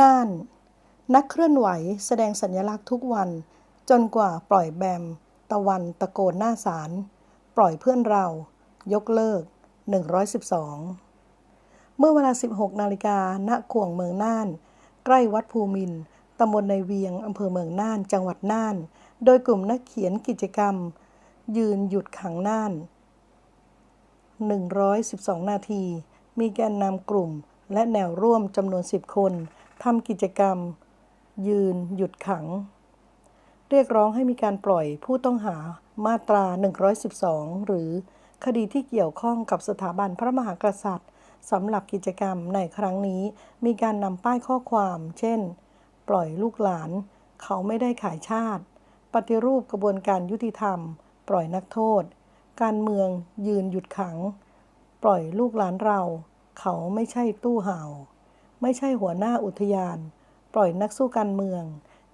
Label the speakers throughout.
Speaker 1: น่าน นักเคลื่อนไหวแสดงสัญลักษณ์ทุกวัน จนกว่าปล่อยแบม ตะวันตะโกนหน้าศาล ปล่อยเพื่อนเรา ยกเลิก 112 เมื่อเวลา 16 นาฬิกาณขวงเมืองน่าน ใกล้วัดภูมินตำบลในเวียงอำเภอเมืองน่าน จังหวัดน่าน โดยกลุ่มนักเขียนกิจกรรม ยืนหยุดขังน่าน 112 นาที มีแกนนำกลุ่มและแนวร่วมจำนวน 10 คน ทำกิจกรรม ยืน หยุดขัง เรียกร้องให้มีการปล่อยผู้ต้องหามาตรา 112 หรือคดีที่เกี่ยวข้องกับสถาบันพระมหากษัตริย์สำหรับกิจกรรมในครั้งนี้ มีการนำป้ายข้อความ เช่น ปล่อยลูกหลาน เขาไม่ได้ขายชาติ ปฏิรูปกระบวนการยุติธรรม ปล่อยนักโทษ การเมืองยืนหยุดขัง ปล่อยลูกหลานเรา เขาไม่ใช่ตู้เห่า ไม่ใช่หัวหน้าอุทยาน ปล่อยนักสู้การเมือง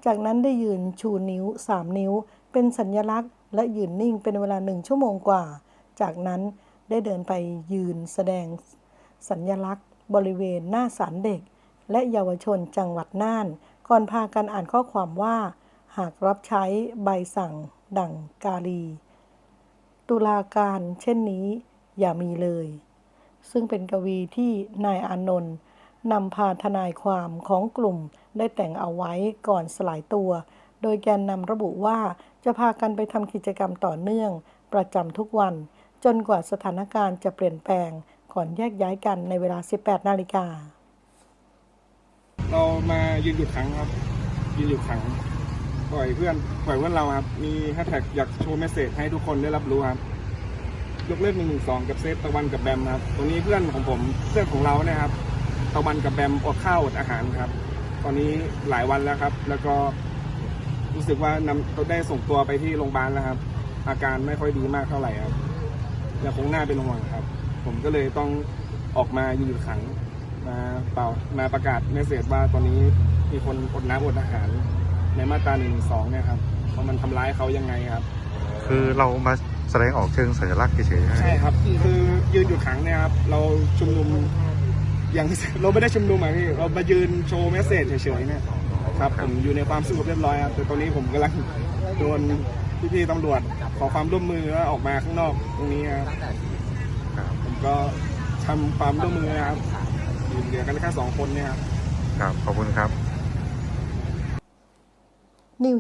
Speaker 1: จากนั้นได้ยืนชูนิ้วสามนิ้ว เป็นสัญลักษณ์ และยืนนิ่งเป็นเวลาหนึ่งชั่วโมงกว่า จากนั้นได้เดินไปยืนแสดงสัญลักษณ์ บริเวณหน้าศาลเด็ก และเยาวชนจังหวัดน่าน ก่อนพากันอ่านข้อความว่า หากรับใช้ใบสั่ง ดั่งกาลี ตุลาการเช่นนี้อย่ามีเลย ซึ่งเป็นกวีที่นายอานนท์ นำพาทนายความของกลุ่มได้แต่งเอาไว้ก่อนสลายตัว โดยแกนนำระบุว่าจะพากันไปทำกิจกรรมต่อเนื่อง ประจำทุกวัน จนกว่าสถานการณ์จะเปลี่ยนแปลงก่อนแยกย้ายกันในเวลา 18 นาฬิกา
Speaker 2: เรามายืนหยุดขังครับ ยืนหยุดขัง ปล่อยเพื่อน ปล่อยเพื่อนเราครับ มีแฮชแท็กอยากโชว์เมสเซจให้ทุกคนได้รับรู้ครับยกเลิกหนึ่งหนึ่งสองกับเซฟตะวันกับแบมครับ ตรงนี้เพื่อนของผม เพื่อนของเราเนี่ยครับะวันกับแบมอดข้าวอดอาหารครับ ตอนนี้หลายวันแล้วครับ แล้วก็รู้สึกว่านำได้ส่งตัวไปที่โรงพยาบาลแล้วครับ อาการไม่ค่อยดีมากเท่าไหร่ครับยังคงน่าเป็นห่วงครับ ผมก็เลยต้องออกมายืนหยุดขังมาเป่ามาประกาศเมสเซจว่าตอนนี้มีคนอดน้ำอดอาหาร ในมาตราหนึ่งสองเนี่ยครับว่ามันทำร้ายเขายังไงครับ
Speaker 3: คือเรามาแสดงออกเชิงสัญลักษณ์เฉยๆ
Speaker 2: ใช่ครับ คือยืนหยุดขังเนี่ยครับ เราชุมนุม อย่างเราไม่ได้ชุมนุมอะพี่เรามายืนโชว์เมสเซจเฉยๆเนี่ยครับผมอยู่ในความสงบเรียบร้อยครับแต่ตอนนี้ผมกำลังโดนพี่ๆตำรวจขอความร่วมมือแล้วออกมาข้างนอกตรงนี้ครับ
Speaker 3: ครับ
Speaker 2: ผมก็ทำความร่วมมือนะครับอยู่เหลือกันแค่สองคนเนี่ยครับ
Speaker 3: ครับขอบคุณครับ
Speaker 1: นิว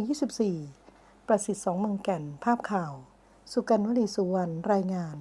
Speaker 1: 24 ประสิทธิ์สองเมืองแก่น ภาพข่าว สุกันวลีสุวรรณ รายงาน